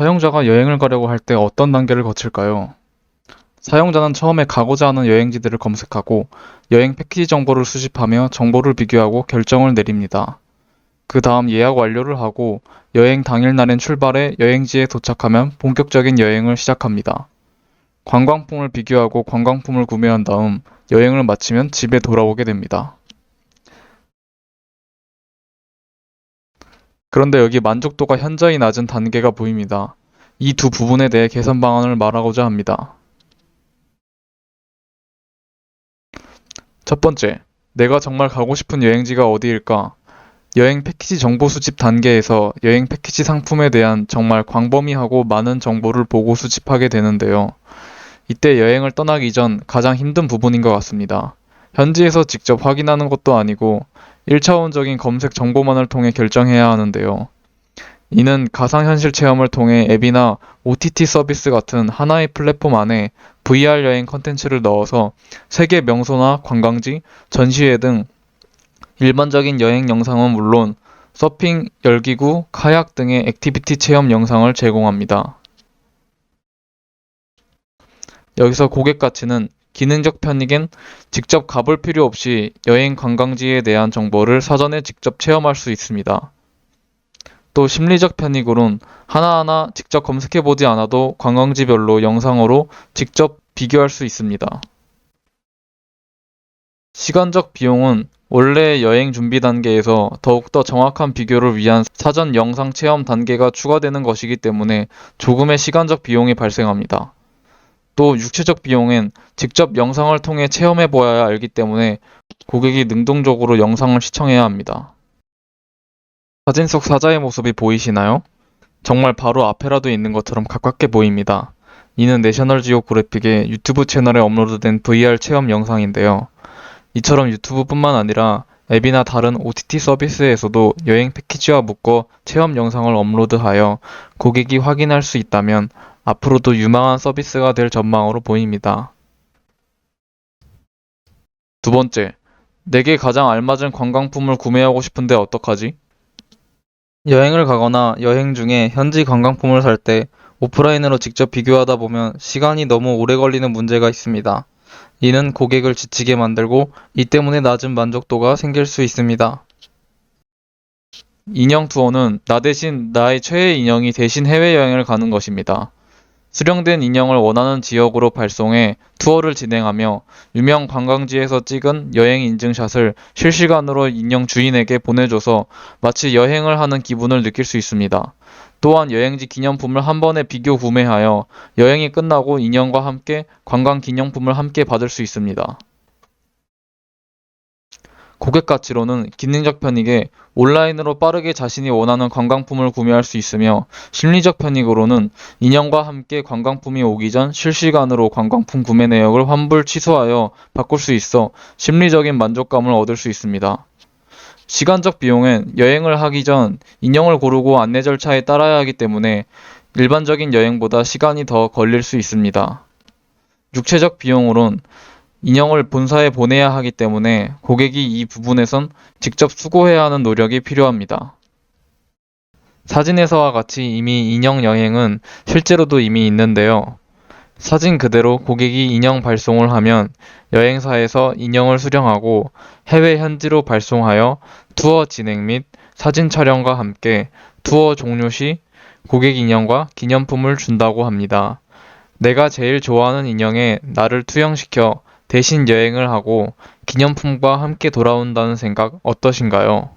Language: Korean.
사용자가 여행을 가려고 할 때 어떤 단계를 거칠까요? 사용자는 처음에 가고자 하는 여행지들을 검색하고 여행 패키지 정보를 수집하며 정보를 비교하고 결정을 내립니다. 그 다음 예약 완료를 하고 여행 당일날엔 출발해 여행지에 도착하면 본격적인 여행을 시작합니다. 관광품을 비교하고 관광품을 구매한 다음 여행을 마치면 집에 돌아오게 됩니다. 그런데 여기 만족도가 현저히 낮은 단계가 보입니다. 이 두 부분에 대해 개선 방안을 말하고자 합니다. 첫 번째, 내가 정말 가고 싶은 여행지가 어디일까? 여행 패키지 정보 수집 단계에서 여행 패키지 상품에 대한 정말 광범위하고 많은 정보를 보고 수집하게 되는데요. 이때 여행을 떠나기 전 가장 힘든 부분인 것 같습니다. 현지에서 직접 확인하는 것도 아니고 1차원적인 검색 정보만을 통해 결정해야 하는데요. 이는 가상현실 체험을 통해 앱이나 OTT 서비스 같은 하나의 플랫폼 안에 VR 여행 컨텐츠를 넣어서 세계 명소나 관광지, 전시회 등 일반적인 여행 영상은 물론 서핑, 열기구, 카약 등의 액티비티 체험 영상을 제공합니다. 여기서 고객 가치는 기능적 편익엔 직접 가볼 필요 없이 여행 관광지에 대한 정보를 사전에 직접 체험할 수 있습니다. 또 심리적 편익으론 하나하나 직접 검색해보지 않아도 관광지별로 영상으로 직접 비교할 수 있습니다. 시간적 비용은 원래 여행 준비 단계에서 더욱더 정확한 비교를 위한 사전 영상 체험 단계가 추가되는 것이기 때문에 조금의 시간적 비용이 발생합니다. 또 육체적 비용엔 직접 영상을 통해 체험해 보아야 알기 때문에 고객이 능동적으로 영상을 시청해야 합니다. 사진 속 사자의 모습이 보이시나요? 정말 바로 앞에라도 있는 것처럼 가깝게 보입니다. 이는 내셔널 지오 그래픽의 유튜브 채널에 업로드된 VR 체험 영상인데요. 이처럼 유튜브뿐만 아니라 앱이나 다른 OTT 서비스에서도 여행 패키지와 묶어 체험 영상을 업로드하여 고객이 확인할 수 있다면 앞으로도 유망한 서비스가 될 전망으로 보입니다. 두 번째, 내게 가장 알맞은 관광품을 구매하고 싶은데 어떡하지? 여행을 가거나 여행 중에 현지 관광품을 살 때 오프라인으로 직접 비교하다 보면 시간이 너무 오래 걸리는 문제가 있습니다. 이는 고객을 지치게 만들고 이 때문에 낮은 만족도가 생길 수 있습니다. 인형 투어는 나 대신 나의 최애 인형이 대신 해외여행을 가는 것입니다. 수령된 인형을 원하는 지역으로 발송해 투어를 진행하며 유명 관광지에서 찍은 여행 인증샷을 실시간으로 인형 주인에게 보내줘서 마치 여행을 하는 기분을 느낄 수 있습니다. 또한 여행지 기념품을 한 번에 비교 구매하여 여행이 끝나고 인형과 함께 관광 기념품을 함께 받을 수 있습니다. 고객 가치로는 기능적 편익에 온라인으로 빠르게 자신이 원하는 관광품을 구매할 수 있으며 심리적 편익으로는 인형과 함께 관광품이 오기 전 실시간으로 관광품 구매 내역을 환불 취소하여 바꿀 수 있어 심리적인 만족감을 얻을 수 있습니다. 시간적 비용엔 여행을 하기 전 인형을 고르고 안내 절차에 따라야 하기 때문에 일반적인 여행보다 시간이 더 걸릴 수 있습니다. 육체적 비용으론 인형을 본사에 보내야 하기 때문에 고객이 이 부분에선 직접 수고해야 하는 노력이 필요합니다. 사진에서와 같이 이미 인형 여행은 실제로도 이미 있는데요. 사진 그대로 고객이 인형 발송을 하면 여행사에서 인형을 수령하고 해외 현지로 발송하여 투어 진행 및 사진 촬영과 함께 투어 종료 시 고객 인형과 기념품을 준다고 합니다. 내가 제일 좋아하는 인형에 나를 투영시켜 대신 여행을 하고 기념품과 함께 돌아온다는 생각 어떠신가요?